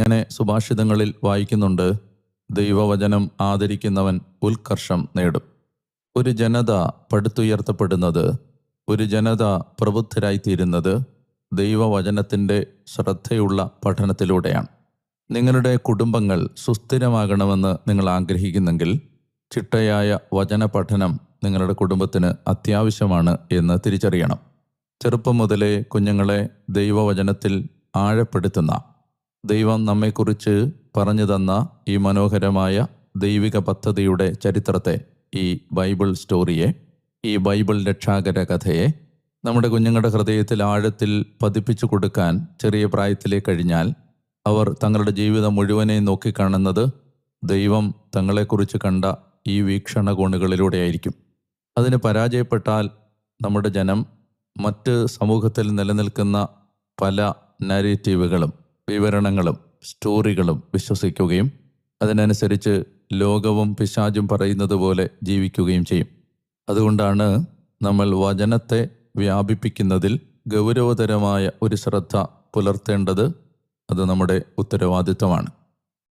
ഇങ്ങനെ സുഭാഷിതങ്ങളിൽ വായിക്കുന്നുണ്ട് ദൈവവചനം ആദരിക്കുന്നവൻ ഉത്കർഷം നേടും. ഒരു ജനത പടുത്തുയർത്തപ്പെടുന്നത് ഒരു ജനത പ്രബുദ്ധരായിത്തീരുന്നത് ദൈവവചനത്തിന്റെ ശ്രദ്ധയുള്ള പഠനത്തിലൂടെയാണ്. നിങ്ങളുടെ കുടുംബങ്ങൾ സുസ്ഥിരമാകണമെന്ന് നിങ്ങൾ ആഗ്രഹിക്കുന്നെങ്കിൽ ചിട്ടയായ വചന പഠനം നിങ്ങളുടെ കുടുംബത്തിന് അത്യാവശ്യമാണ് എന്ന് തിരിച്ചറിയണം. ചെറുപ്പം മുതലേ കുഞ്ഞുങ്ങളെ ദൈവവചനത്തിൽ ആഴപ്പെടുത്തുന്ന ദൈവം നമ്മെക്കുറിച്ച് പറഞ്ഞു തന്ന ഈ മനോഹരമായ ദൈവിക പദ്ധതിയുടെ ചരിത്രത്തെ ഈ ബൈബിൾ സ്റ്റോറിയെ ഈ ബൈബിൾ രക്ഷാകര കഥയെ നമ്മുടെ കുഞ്ഞുങ്ങളുടെ ഹൃദയത്തിൽ ആഴത്തിൽ പതിപ്പിച്ചു കൊടുക്കാൻ ചെറിയ പ്രായത്തിലേ കഴിഞ്ഞാൽ അവർ തങ്ങളുടെ ജീവിതം മുഴുവനെ നോക്കിക്കാണുന്നത് ദൈവം തങ്ങളെക്കുറിച്ച് കണ്ട ഈ വീക്ഷണകോണുകളിലൂടെയായിരിക്കും. അതിന് പരാജയപ്പെട്ടാൽ നമ്മുടെ ജനം മറ്റ് സമൂഹത്തിൽ നിലനിൽക്കുന്ന പല നരേറ്റീവുകളും വിവരണങ്ങളും സ്റ്റോറികളും വിശ്വസിക്കുകയും അതിനനുസരിച്ച് ലോകവും പിശാചും പറയുന്നത് പോലെ ജീവിക്കുകയും ചെയ്യും. അതുകൊണ്ടാണ് നമ്മൾ വചനത്തെ വ്യാപിപ്പിക്കുന്നതിൽ ഗൗരവതരമായ ഒരു ശ്രദ്ധ പുലർത്തേണ്ടത്. അത് നമ്മുടെ ഉത്തരവാദിത്തമാണ്